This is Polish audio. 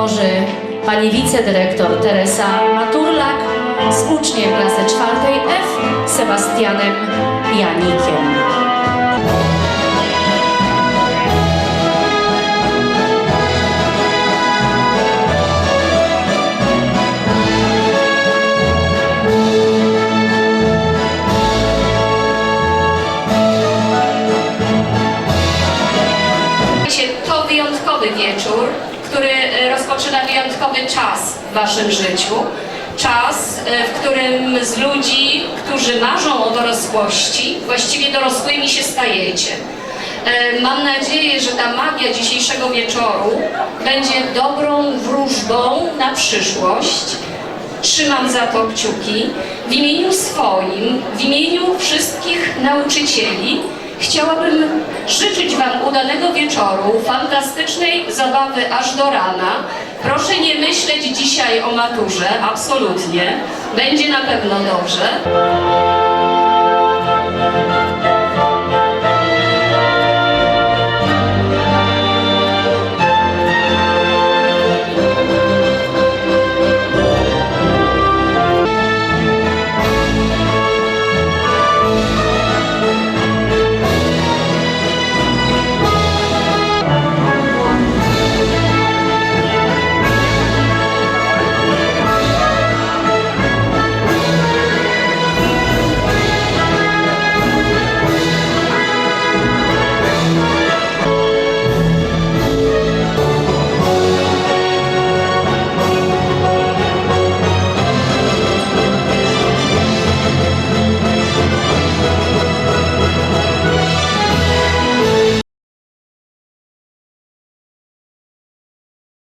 otworzy pani wicedyrektor Teresa Maturlak z uczniem klasy czwartej F Sebastianem Janikiem. To wyjątkowy wieczór, który e, rozpoczyna wyjątkowy czas w Waszym życiu. Czas, e, w którym z ludzi, którzy marzą o dorosłości, właściwie dorosłymi się stajecie. E, Mam nadzieję, że ta magia dzisiejszego wieczoru będzie dobrą wróżbą na przyszłość. Trzymam za to kciuki. W imieniu swoim, w imieniu wszystkich nauczycieli chciałabym życzyć Wam udanego wieczoru, fantastycznej zabawy aż do rana. Proszę nie myśleć dzisiaj o maturze, absolutnie. Będzie na pewno dobrze.